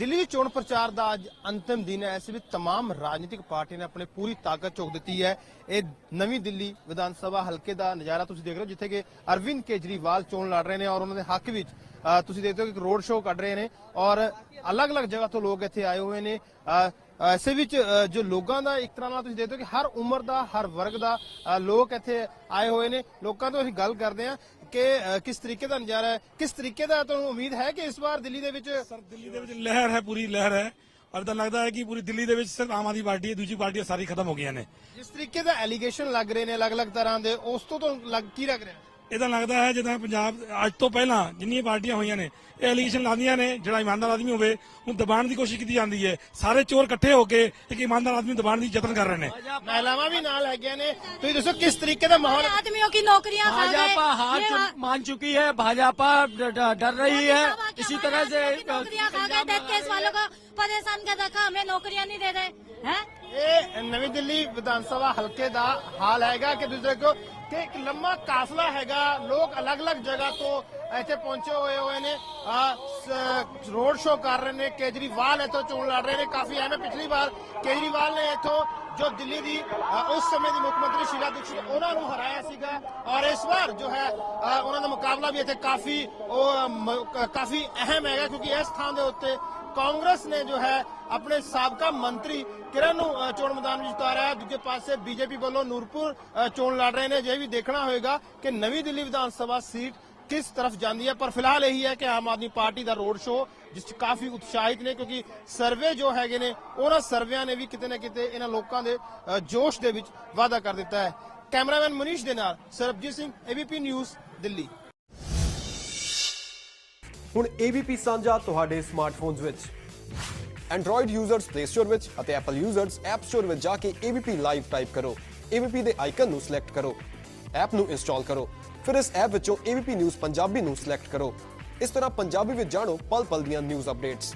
ਦਿੱਲੀ ਦੀ ਚੋਣ ਪ੍ਰਚਾਰ ਦਾ ਅੱਜ ਅੰਤਿਮ ਦਿਨ ਹੈ ਇਸ ਵਿੱਚ तमाम ਰਾਜਨੀਤਿਕ ਪਾਰਟੀਆਂ ਨੇ ਆਪਣੀ ਪੂਰੀ ਤਾਕਤ ਝੋਕ ਦਿੱਤੀ ਹੈ ਇਹ ਨਵੀਂ ਦਿੱਲੀ ਵਿਧਾਨ ਸਭਾ ਹਲਕੇ ਦਾ ਨਜ਼ਾਰਾ ਤੁਸੀਂ ਦੇਖ ਰਹੇ ਹੋ ਜਿੱਥੇ ਕਿ ਅਰਵਿੰਦ ਕੇਜਰੀਵਾਲ ਚੋਣ ਲੜ ਰਹੇ ਨੇ ਔਰ ਉਹਨਾਂ ਦੇ ਹੱਕ ਵਿੱਚ ਅ, ਤੁਸੀਂ ਦੇਖਦੇ ਹੋ ਕਿ ਇੱਕ ਰੋਡ ਸ਼ੋਅ ਕੱਢ ਰਹੇ ਨੇ ਔਰ ਅਲੱਗ-ਅਲੱਗ ਜਗ੍ਹਾ ਤੋਂ ਲੋਕ ਇੱਥੇ ਆਏ ਹੋਏ ਨੇ ਅ, ਐਸੇ ਵਿੱਚ ਅ, ਜੋ ਲੋਕਾਂ ਦਾ ਇੱਕ ਤਰ੍ਹਾਂ ਨਾਲ ਤੁਸੀਂ ਦੇਖਦੇ ਹੋ ਕਿ ਹਰ ਉਮਰ ਦਾ ਹਰ ਵਰਗ ਦਾ ਅ, ਲੋਕ ਇੱਥੇ ਆਏ ਹੋਏ ਨੇ ਲੋਕਾਂ ਤੋਂ ਅਸੀਂ ਗੱਲ ਕਰਦੇ ਹਾਂ ਕਿ ਕਿਸ ਤਰੀਕੇ ਦਾ ਨਜ਼ਾਰਾ ਹੈ? ਕਿਸ ਤਰੀਕੇ ਦਾ ਤੁਹਾਨੂੰ ਉਮੀਦ ਹੈ ਕਿ ਇਸ ਵਾਰ ਦਿੱਲੀ ਦੇ ਵਿੱਚ ਸਰ ਦਿੱਲੀ ਦੇ ਵਿੱਚ ਲਹਿਰ ਹੈ ਪੂਰੀ ਲਹਿਰ ਹੈ। ਔਰ ਤਾਂ ਲੱਗਦਾ ਹੈ ਕਿ ਪੂਰੀ ਦਿੱਲੀ ਦੇ ਵਿੱਚ ਸਿਰਫ ਆਮ ਆਦਮੀ ਪਾਰਟੀ ਹੈ ਦੂਜੀ ਪਾਰਟੀਆਂ ਸਾਰੀ ਖਤਮ ਹੋ ਗਈਆਂ ਨੇ। ਜਿਸ ਤਰੀਕੇ ਦਾ ਐਲੀਗੇਸ਼ਨ ਲੱਗ ਰਹੇ ਨੇ ਅਲੱਗ-ਅਲੱਗ ਤਰ੍ਹਾਂ ਦੇ ਉਸ ਤੋਂ ਤੁਹਾਨੂੰ ਲੱਗ ਕੀ ਲੱਗ ਰਿਹਾ? ਇਹਦਾ ਲੱਗਦਾ ਹੈ ਜਿੱਦਾਂ ਪੰਜਾਬ ਅੱਜ ਤੋਂ ਪਹਿਲਾਂ ਜਿੰਨੀਆਂ ਪਾਰਟੀਆਂ ਹੋਈਆਂ ਨੇ ਇਹ ਐਲੀਗੇਸ਼ਨ ਲਾਉਂਦੀਆਂ ਨੇ ਜਿਹੜਾ ਇਮਾਨਦਾਰ ਆਦਮੀ ਹੋਵੇ ਉਹਨੂੰ ਦਬਾਉਣ ਦੀ ਕੋਸ਼ਿਸ਼ ਕੀਤੀ ਜਾਂਦੀ ਹੈ ਸਾਰੇ ਚੋਰ ਇਕੱਠੇ ਹੋ ਕੇ ਇੱਕ ਇਮਾਨਦਾਰ ਆਦਮੀ ਨੂੰ ਦਬਾਉਣ ਦੀ ਯਤਨ ਕਰ ਰਹੇ ਨੇ ਮਹਿਲਾਵਾਂ ਵੀ ਨਾਲ ਹੈਗੀਆਂ ਨੇ ਤੁਸੀਂ ਦੱਸੋ ਕਿਸ ਤਰੀਕੇ ਦਾ ਮਾਹੌਲ ਹੈ? आदमियों की नौकरियां खा गए भाजपा हार ये चुन- मान चुकी है भाजपा ड- ड- डर रही है भाजपा क्या इसी हमारे तरह से आदमियों की नौकरियां खा गए डेथ केस वालों को परेशान कर रखा हमें नौकरियां नहीं दे रहे हैं ਇਹ ਨਵੀਂ ਦਿੱਲੀ ਵਿਧਾਨ ਸਭਾ ਹਲਕੇ ਦਾ ਹਾਲ ਹੈਗਾ ਕਿ ਤੁਸੀਂ ਦੇਖੋ ਕਿ ਇੱਕ ਲੰਮਾ ਕਾਫਲਾ ਹੈਗਾ ਲੋਕ ਅਲੱਗ-ਅਲੱਗ ਜਗ੍ਹਾ ਤੋਂ ਇੱਥੇ ਪਹੁੰਚੇ ਹੋਏ ਹੋਏ ਨੇ ਰੋਡ ਸ਼ੋਅ ਕਰ ਰਹੇ ਨੇ ਕੇਜਰੀਵਾਲ ਇੱਥੋਂ ਚੋਣ ਲੜ ਰਹੇ ਨੇ ਕਾਫੀ ਐਵੇਂ ਪਿਛਲੀ ਵਾਰ ਕੇਜਰੀਵਾਲ ਨੇ ਇੱਥੋਂ ਜੋ ਦਿੱਲੀ ਦੀ ਅ, ਉਸ ਸਮੇਂ ਦੀ ਮੁੱਖ ਮੰਤਰੀ ਸ਼ੀਲਾ ਦੀਕਸ਼ਿਤ ਉਹਨਾਂ ਨੂੰ ਹਰਾਇਆ ਸੀਗਾ ਔਰ ਇਸ ਵਾਰ ਜੋ ਹੈ ਅ, ਉਹਨਾਂ ਦਾ ਮੁਕਾਬਲਾ ਵੀ ਇੱਥੇ ਕਾਫੀ ਉਹ ਮ- ਕ- ਕਾਫੀ ਅਹਿਮ ਹੈਗਾ ਕਿਉਂਕਿ ਇਸ ਥਾਂ ਦੇ ਉੱਤੇ ਕਾਂਗਰਸ ਨੇ ਜੋ ਹੈ ਆਪਣੇ ਸਾਬਕਾ ਮੰਤਰੀ ਕਿਰਨ ਨੂੰ ਚੋਣ ਮੈਦਾਨ ਵਿੱਚ ਉਤਾਰਿਆ। ਹੈ ਦੂਜੇ ਪਾਸੇ ਬੀਜੇਪੀ ਵੱਲੋਂ ਨੂਰਪੁਰ ਚੋਣ ਲੜ ਰਹੇ ਨੇ। ਜੇ ਵੀ ਦੇਖਣਾ ਹੋਏਗਾ ਕਿ ਨਵੀਂ ਦਿੱਲੀ ਵਿਧਾਨ ਸਭਾ ਸੀਟ ਕਿਸ ਤਰਫ ਜਾਂਦੀ ਹੈ। ਪਰ ਫਿਲਹਾਲ ਇਹੀ ਹੈ ਕਿ ਆਮ ਆਦਮੀ ਪਾਰਟੀ ਦਾ ਰੋਡ ਸ਼ੋਅ, ਜਿਸ 'ਚ ਕਾਫੀ ਉਤਸ਼ਾਹਿਤ ਨੇ, ਕਿਉਂਕਿ ਸਰਵੇ ਜੋ ਹੈਗੇ ਨੇ, ਉਹਨਾਂ ਸਰਵੇਆਂ ਨੇ ਵੀ ਕਿਤੇ ਨਾ ਕਿਤੇ ਇਹਨਾਂ ਲੋਕਾਂ ਦੇ ਜੋਸ਼ ਦੇ ਵਿੱਚ ਵਾਧਾ ਕਰ ਦਿੱਤਾ ਹੈ। ਕੈਮਰਾਮੈਨ ਮਨੀਸ਼ ਦੇ ਨਾਲ ਸਰਬਜੀਤ ਸਿੰਘ ਏਬੀਪੀ ਨਿਊਜ਼ ਦਿੱਲੀ। ਹੁਣ ABP ਸਾਂਝਾ ਤੁਹਾਡੇ ਸਮਾਰਟਫੋਨਸ ਵਿੱਚ। ਐਂਡਰੋਇਡ ਯੂਜ਼ਰਸ ਪਲੇ ਸਟੋਰ ਵਿੱਚ ਅਤੇ ਐਪਲ ਯੂਜ਼ਰਸ ਐਪ ਸਟੋਰ ਵਿੱਚ ਜਾ ਕੇ ABP ਲਾਈਵ ਟਾਈਪ ਕਰੋ। ABP ਦੇ ਆਈਕਨ ਨੂੰ ਸਿਲੈਕਟ ਕਰੋ। ਐਪ ਨੂੰ ਇੰਸਟਾਲ ਕਰੋ। ਫਿਰ ਇਸ ਐਪ ਵਿੱਚੋਂ ABP ਨਿਊਜ਼ ਪੰਜਾਬੀ ਨੂੰ ਸਿਲੈਕਟ ਕਰੋ। ਇਸ ਤਰ੍ਹਾਂ ਪੰਜਾਬੀ ਵਿੱਚ ਜਾਣੋ ਪਲ ਪਲ ਦੀਆਂ ਨਿਊਜ਼ ਅਪਡੇਟਸ